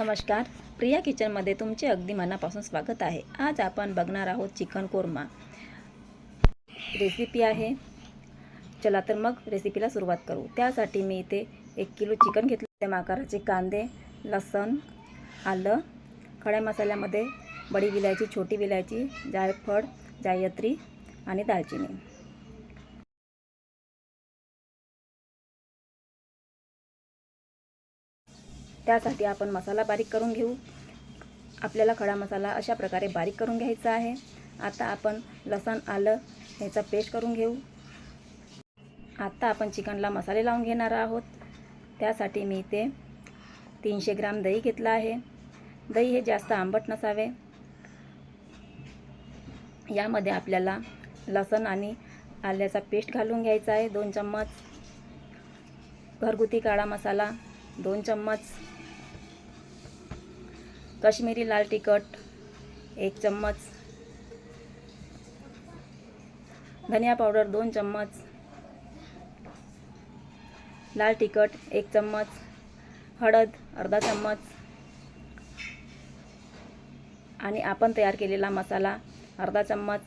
नमस्कार. प्रिया किचनमध्ये तुमचे अगदी मनापासून स्वागत आहे. आज आपण बघणार आहोत चिकन कोरमा. रेसिपी आहे. चला तर मग रेसिपीला सुरुवात करू. त्यासाठी मी इथे एक किलो चिकन घेतले त्या आकाराचे कांदे लसण आलं खड्या मसाल्यामध्ये बडी विलायची छोटी विलायची जायफळ जायत्री आणि दालचिनी. त्यासाठी आपण मसाला बारीक करून घेऊ. आपल्याला खडा मसाला अशा प्रकारे बारीक करून घ्यायचा आहे. आता आपण लसण आलं ह्याचा पेस्ट करून घेऊ. आता आपण चिकनला मसाले लावून घेणार आहोत. त्यासाठी मी इथे तीनशे ग्राम दही घेतलं आहे. दही हे जास्त आंबट नसावे. यामध्ये आपल्याला लसण आणि आल्याचा पेस्ट घालून घ्यायचा आहे. दोन चम्मच घरगुती काळा मसाला दोन चम्मच काश्मीरी लाल तिखट एक चम्मच. धनिया पावडर दोन चम्मच. लाल तिखट एक चम्मच. हळद अर्धा चम्मच. आणि आपण तयार केलेला मसाला अर्धा चम्मच.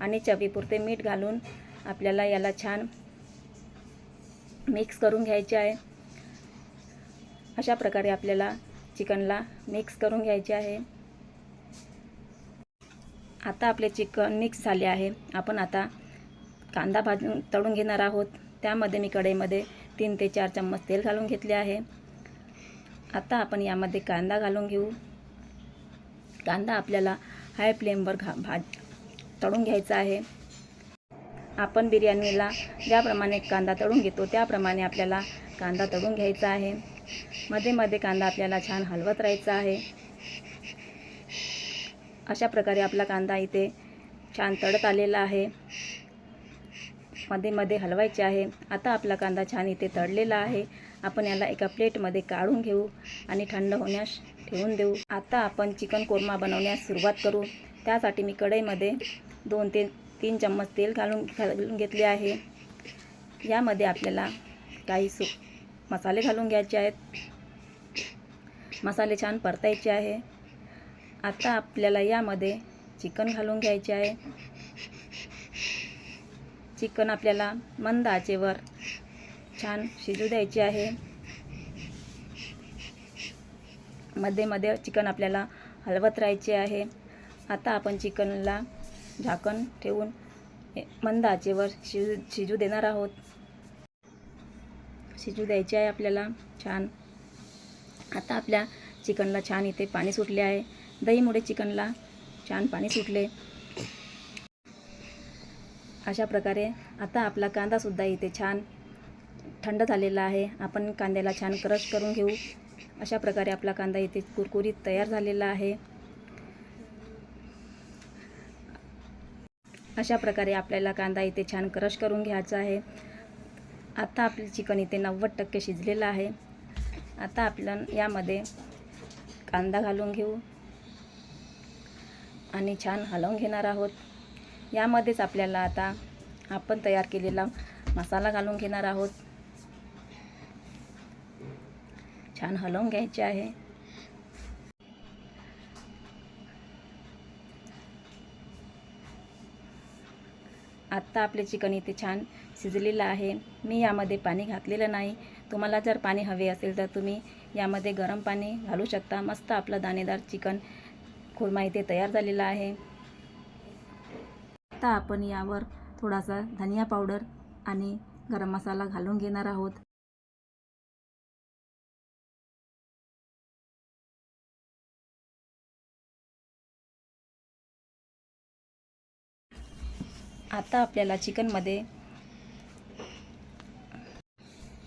आणि चवीपुरते मीठ घालून आपल्याला याला छान मिक्स करून घ्यायचे आहे. अशा प्रकारे आपल्याला चिकनला मिक्स करून घ्यायचे आहे. आता आपले चिकन मिक्स झाले आहे. आपण आता कांदा भाजून तळून घेणार आहोत. त्यामध्ये मी कढईमध्ये तीन ते चार चम्मच तेल घालून घेतले आहे. आता आपण यामध्ये कांदा घालून घेऊ. कांदा आपल्याला हाय फ्लेमवर घा भाज तळून घ्यायचा आहे. आपण बिर्याणीला ज्याप्रमाणे कांदा तळून घेतो त्याप्रमाणे आपल्याला कांदा तळून घ्यायचा आहे. मध्ये मध्ये कांदा आपल्याला छान हलवत राहायचा आहे. अशा प्रकारे आपला कांदा इथे छान तडत आलेला आहे. मध्ये मध्ये हलवायचे आहे. आता आपला कांदा छान इथे तळलेला आहे. आपण याला एका प्लेटमध्ये काढून घेऊ आणि थंड होण्यास ठेवून देऊ. आता आपण चिकन कोरमा बनवण्यास सुरुवात करू. त्यासाठी मी कढईमध्ये दोन ते तीन चम्मच तेल घालून घालून घेतले आहे. यामध्ये आपल्याला काही सु मसाले घालून घ्यायचे आहेत. मसाले छान परतायचे आहे. आता आपल्याला यामध्ये चिकन घालून घ्यायचे आहे. चिकन आपल्याला मंद आचेवर छान शिजू द्यायचे आहे. मध्ये मध्ये चिकन आपल्याला हलवत राहायचे आहे. आता आपण चिकनला झाकण ठेवून मंद आचेवर शिजू शिजू देणार आहोत. शिजू द्यायची आहे आपल्याला छान. आता आपल्या चिकनला छान इथे पाणी सुटले आहे. दहीमुळे चिकनला छान पाणी सुटले. अशा प्रकारे आता आपला कांदासुद्धा इथे छान थंड झालेला आहे. आपण कांद्याला छान क्रश करून घेऊ. अशा प्रकारे आपला कांदा इथे कुरकुरीत तयार झालेला आहे. अशा प्रकारे आपल्याला कांदा इथे छान क्रश करून घ्यायचा आहे. आता आपले चिकन इथे नव्वद टक्के शिजलेलं आहे. आता आपलं यामध्ये कांदा घालून घेऊ. आणि छान हलवून घेणार आहोत. यामध्येच आपल्याला आता आपण तयार केलेला मसाला घालून घेणार आहोत. छान हलवून घ्यायचे आहे. आत्ता आपले चिकन इथे छान शिजलेलं आहे. मी यामध्ये पाणी घातलेलं नाही. तुम्हाला जर पाणी हवे असेल तर तुम्ही यामध्ये गरम पाणी घालू शकता. मस्त आपलं दाणेदार चिकन खुर्मा इथे तयार झालेला आहे. आता आपण यावर थोडासा धनिया पावडर आणि गरम मसाला घालून घेणार आहोत. आता आपल्याला चिकनमध्ये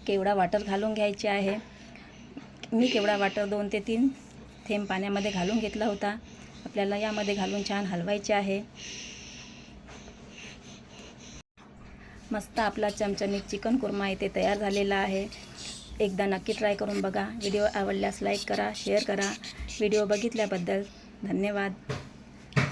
केवडा वाटर घालून घ्यायचे आहे. मी केवडा वाटर दोन ते तीन थेंब पाण्यामध्ये घालून घेतला होता. आपल्याला यामध्ये घालून छान हलवायचे आहे. मस्त आपला चमचमीत चिकन कुर्मा इथे तयार झालेला आहे. एकदा नक्की ट्राय करून बघा. व्हिडिओ आवडल्यास लाईक करा शेअर करा. व्हिडिओ बघितल्याबद्दल धन्यवाद.